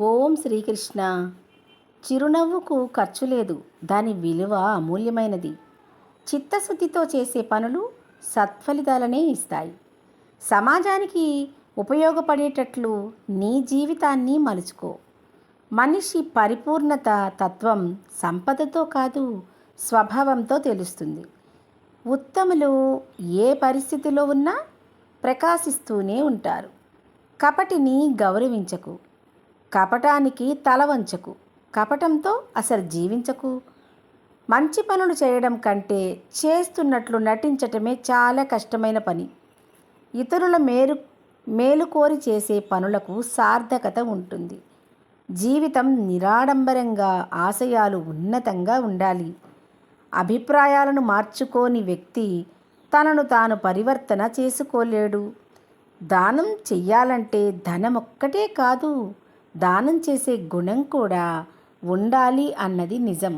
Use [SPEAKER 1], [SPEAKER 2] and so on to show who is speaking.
[SPEAKER 1] ఓం శ్రీకృష్ణ. చిరునవ్వుకు ఖర్చు లేదు. దాని విలువ అమూల్యమైనది. చిత్తశుద్ధితో చేసే పనులు సత్ఫలితాలనే ఇస్తాయి. సమాజానికి ఉపయోగపడేటట్లు నీ జీవితాన్ని మలుచుకో. మనిషి పరిపూర్ణత తత్వం సంపదతో కాదు స్వభావంతో తెలుస్తుంది. ఉత్తములు ఏ పరిస్థితిలో ఉన్నా ప్రకాశిస్తూనే ఉంటారు. కపటిని గౌరవించకు. కపటానికి తల వంచకు. కపటంతో అసలు జీవించకు. మంచి పనులు చేయడం కంటే చేస్తున్నట్లు నటించటమే చాలా కష్టమైన పని. ఇతరుల మేలు మేలు కోరి చేసే పనులకు సార్థకత ఉంటుంది. జీవితం నిరాడంబరంగా ఆశయాలు ఉన్నతంగా ఉండాలి. అభిప్రాయాలను మార్చుకోని వ్యక్తి తనను తాను పరివర్తన చేసుకోలేడు. దానం చెయ్యాలంటే ధనం ఒక్కటే కాదు. దానం చేసే గుణం కూడా ఉండాలి అన్నది నిజం.